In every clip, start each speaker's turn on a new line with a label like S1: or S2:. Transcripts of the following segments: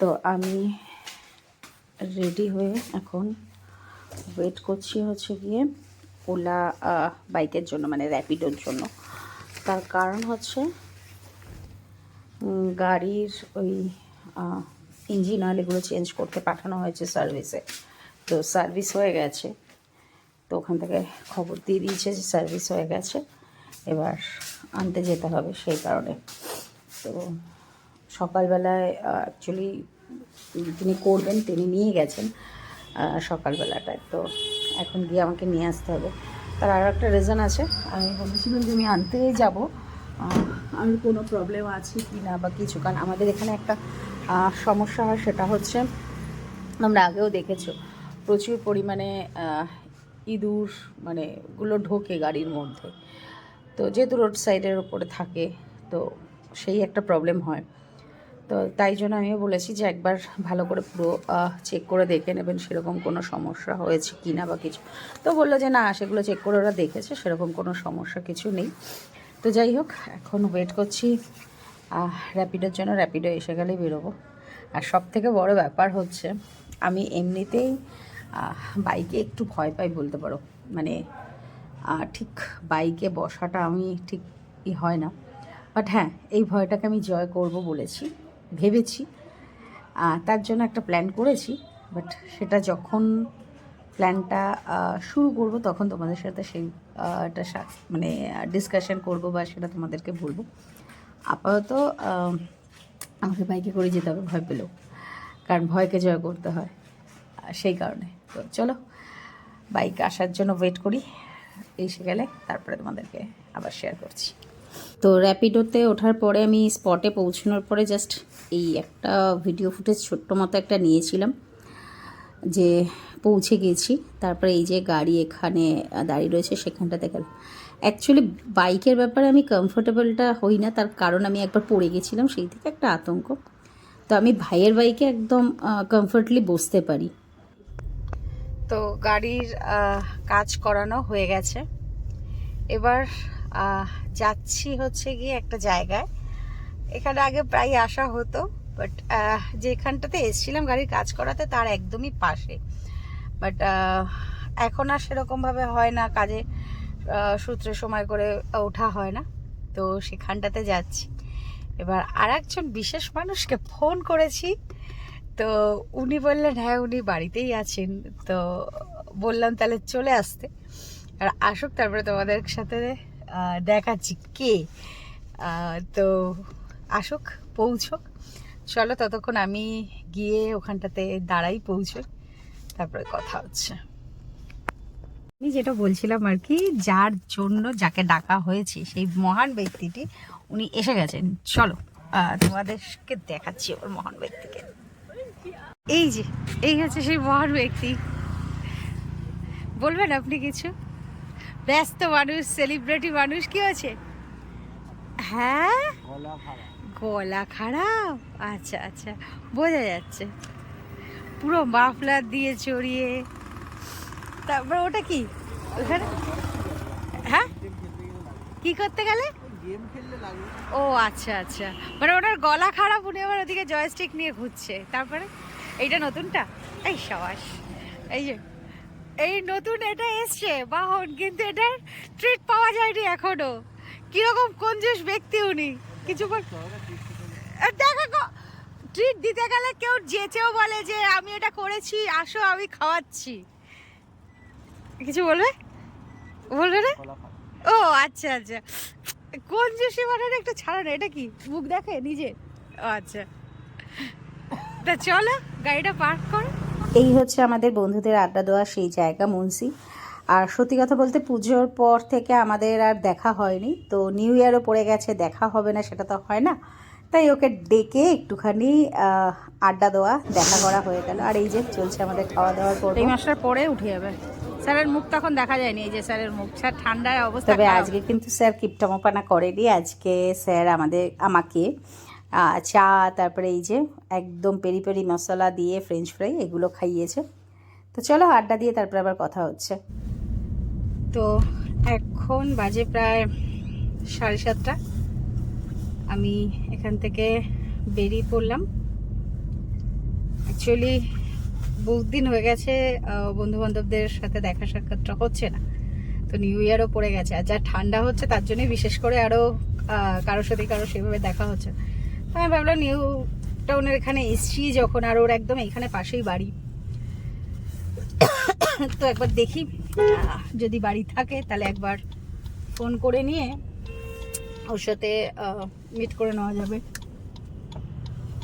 S1: তো আমি রেডি হয়ে এখন ওয়েট করছি হচ্ছে গিয়ে ওলা বাইকের জন্য মানে র্যাপিডোর জন্য। তার কারণ হচ্ছে গাড়ির ওই ইঞ্জিন অয়েল এগুলো চেঞ্জ করতে পাঠানো হয়েছে সার্ভিসে তো সার্ভিস হয়ে গেছে। তো ওখান থেকে খবর দিয়ে দিয়েছে যে সার্ভিস হয়ে গেছে। এবার আনতে যেতে হবে সেই কারণে। তো সকালবেলায় অ্যাকচুয়ালি তিনি করবেন, তিনি নিয়ে গেছেন সকালবেলাটায়। তো এখন গিয়ে আমাকে নিয়ে আসতে হবে। তার আরও একটা রিজন আছে। আমি বলেছিলাম যে আমি আনতেই যাব। আর কোনো প্রবলেম আছে কি না বা কিছু? কারণ আমাদের এখানে একটা সমস্যা হয়, সেটা হচ্ছে আমরা আগেও দেখেছ, প্রচুর পরিমাণে ইঁদুর মানে গুলো ঢোকে গাড়ির মধ্যে। তো যেহেতু রোড সাইডের ওপরে থাকে, তো সেই একটা প্রবলেম হয়। তো তাই জন্য আমিও বলেছি যে একবার ভালো করে পুরো চেক করে দেখে নেবেন সেরকম কোনো সমস্যা হয়েছে কি না বা কিছু। তো বলল যে না, সেগুলো চেক করে ওরা দেখেছে, সেরকম কোনো সমস্যা কিছু নেই। তো যাই হোক, এখন ওয়েট করছি। র্যাপিডোর জন্য র্যাপিডো এসে গেলেই বেরোবো। আর সব থেকে বড় ব্যাপার হচ্ছে, আমি এমনিতেই বাইকে একটু ভয় পাই বলতে পারো। মানে ঠিক বাইকে বসাটা আমি ঠিক হয় না। বাট হ্যাঁ এই ভয়টাকে আমি জয় করব বলেছি। ভেবেছি। তার জন্য একটা প্ল্যান করেছি বাট সেটা যখন প্ল্যানটা শুরু করব তখন তোমাদের সাথে সেই সা- মানে ডিসকাশন করব বা সেটা তোমাদেরকে বলব। আপাতত আমাকে বাইকে করে যেতে হবে, ভয় পেলেও, কারণ ভয়কে জয় করতে হয় সেই কারণে। তো চলো, বাইক আসার জন্য ওয়েট করি এসে গেলে তারপরে তোমাদেরকে আবার শেয়ার করছি। তো র্যাপিডোতে ওঠার পরে আমি স্পটে পৌঁছানোর পরে জাস্ট এই একটা ভিডিও ফুটেজ ছোট্ট মতো একটা নিয়েছিলাম, যে পৌঁছে গেছি। তারপরে এই যে গাড়ি এখানে দাঁড়িয়ে রয়েছে সেখানটাতে গেল অ্যাকচুয়ালি বাইকের ব্যাপারে আমি কমফোর্টেবলটা হই না, তার কারণ আমি একবার পড়ে গেছিলাম, সেই থেকে একটা আতঙ্ক। তো আমি ভাইয়ের বাইকে একদম কমফোর্টলি বসতে পারি। তো গাড়ির কাজ করানো হয়ে গেছে। এবার যাচ্ছি হচ্ছে গিয়ে একটা জায়গায়। এখানে আগে প্রায় আসা হতো বাট যেখানটাতে এসেছিলাম গাড়ির কাজ করাতে তার একদমই পাশে। বাট এখন আর সেরকমভাবে হয় না, কাজে সূত্রে সময় করে ওঠা হয় না। তো সেখানটাতে যাচ্ছি। এবার আর একজন বিশেষ মানুষকে ফোন করেছি। তো উনি বললেন হ্যাঁ উনি বাড়িতেই আছেন। তো বললাম, তাহলে চলে আসতে। আর আসুক, তারপরে তোমাদের সাথে দেখাচ্ছি। কে? তো আসুক, পৌঁছক। চলো ততক্ষণ আমি গিয়ে ওখানটাতে দাঁড়াই, পৌঁছই। তারপরে কথা হচ্ছে। আমি যেটা বলছিলাম আর কি, যার জন্য যাকে ডাকা হয়েছে, সেই মহান ব্যক্তিটি উনি এসে গেছেন। চলো তোমাদেরকে দেখাচ্ছি ওর মহান ব্যক্তিকে। এই যে, এই হচ্ছে সেই মহান ব্যক্তি। বলবেন আপনি কিছু? ব্যস্ত মানুষ সেলিব্রিটি মানুষ, কি আছে হ্যাঁ? গলা খারাপ? আচ্ছা আচ্ছা বোঝা যাচ্ছে। পুরো মাফলার দিয়ে চড়িয়ে। তারপর ওটা কি? ওখানে? হ্যাঁ? কি করতে গেলে? ও আচ্ছা আচ্ছা। মানে ওনার গলা খারাপ, উনি আবার ওদিকে জয়স্টিক নিয়ে ঘুরছে। তারপরে? এইটা নতুনটা? এই সাবাস। এই যে এই নতুন এটা এসছে, বাহন, কিন্তু এটার ট্রিট পাওয়া যায়নি এখনও। কীরকম কঞ্জুস ব্যক্তি উনি। কিছু দেখো ট্রিট দিতে গেলে কেউ যেচেও বলে যে, আমি এটা করেছি, আসো, আমি খাওয়াচ্ছি। কিছু বলবে? বলবে না? ও আচ্ছা আচ্ছা। কোন জুসি মানে একটু ছাড়ো না এটা কি? মুখ দেখে, নিজে? আচ্ছা। তা চলো, গাড়িটা পার্ক করো। এই হচ্ছে আমাদের বন্ধুদের আড্ডা দেওয়া সেই জায়গা মুন্সি। আর সত্যি কথা বলতে পুজোর পর থেকে আমাদের আর দেখা হয়নি। তো নিউ ইয়ারও পড়ে গেছে দেখা হবে না সেটা তো হয় না। তাই ওকে ডেকে একটুখানি আড্ডা দেওয়া দেখা করা হয়ে গেল। আর এই যে চলছে আমাদের খাওয়া দাওয়ার পর
S2: এই মাসটার পরে উঠে যাবে। স্যারের মুখ তখন দেখা যায়নি এই যে স্যারের মুখ। স্যার ঠান্ডায় অবস্থা
S1: তবে আজকে কিন্তু স্যার কিপটামোপানা করেনি। আজকে স্যার আমাদের আমাকে চা, তারপরে এই যে একদম পেরি পেরি মশলা দিয়ে ফ্রেঞ্চ ফ্রাই এগুলো খাইয়েছে। তো চলো আড্ডা দিয়ে তারপরে আবার কথা হচ্ছে।
S2: তো এখন বাজে প্রায় সাড়ে সাতটা। আমি এখান থেকে বেরিয়ে পড়লাম।
S1: অ্যাকচুয়ালি বহুত দিন হয়ে গেছে বন্ধু বান্ধবদের সাথে দেখা সাক্ষাৎটা হচ্ছে না। তো নিউ ইয়ারও পড়ে গেছে। আর যা ঠান্ডা হচ্ছে, তার জন্যই বিশেষ করে আরও কারোর সাথে কারও সেভাবে দেখা হচ্ছে না। আমি ভাবলাম নিউ টাউনের এখানে এসছি যখন আর ওর একদম এখানে পাশেই বাড়ি। তো একবার দেখি। যদি বাড়ি থাকে তাহলে একবার ফোন করে নিয়ে ওর সাথে মিট করে নেওয়া যাবে।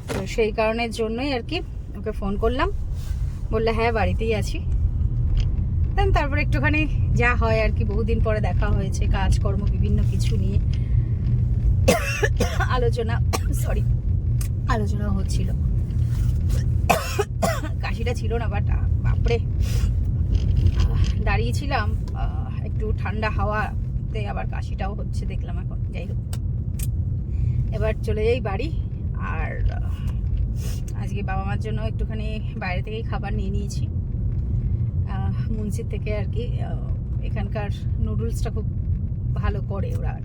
S1: তো সেই কারণের জন্যই আর কি ওকে ফোন করলাম। বললে হ্যাঁ বাড়িতেই আছি। দেন তারপরে একটুখানি যা হয় আর কি, বহুদিন পরে দেখা হয়েছে, কাজকর্ম, বিভিন্ন কিছু নিয়ে। আলোচনা সরি আলোচনা হচ্ছিল। কাশিটা ছিল না বাট বাপরে। দাঁড়িয়েছিলাম একটু ঠান্ডা হাওয়াতে আবার কাশিটাও হচ্ছে দেখলাম এখন, যাই হোক। এবার চলে যাই বাড়ি, আর আজকে বাবা মার জন্য একটুখানি বাইরে থেকেই খাবার নিয়ে নিয়েছি। মুন্সির থেকে আর কি এখানকার নুডলসটা খুব ভালো করে ওরা আর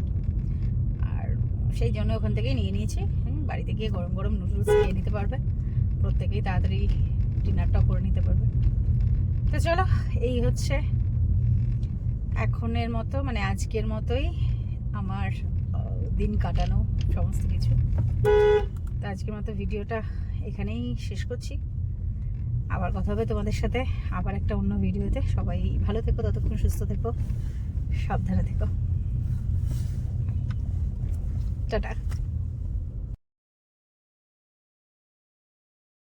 S1: সেই জন্য ওখান থেকেই নিয়ে নিয়েছি। বাড়িতে গিয়ে গরম গরম নুডলস খেয়ে নিতে পারবে। প্রত্যেকেই তাড়াতাড়ি ডিনারটাও করে নিতে পারবে। তো চলো, এই হচ্ছে এখনের মতো মানে আজকের মতোই আমার দিন কাটানো সমস্ত কিছু। তো আজকের মতো ভিডিওটা এখানেই শেষ করছি। আবার কথা হবে তোমাদের সাথে আবার একটা অন্য ভিডিওতে। সবাই ভালো থেকো, ততক্ষণ সুস্থ থেকো, সাবধানে থেকো। টাটা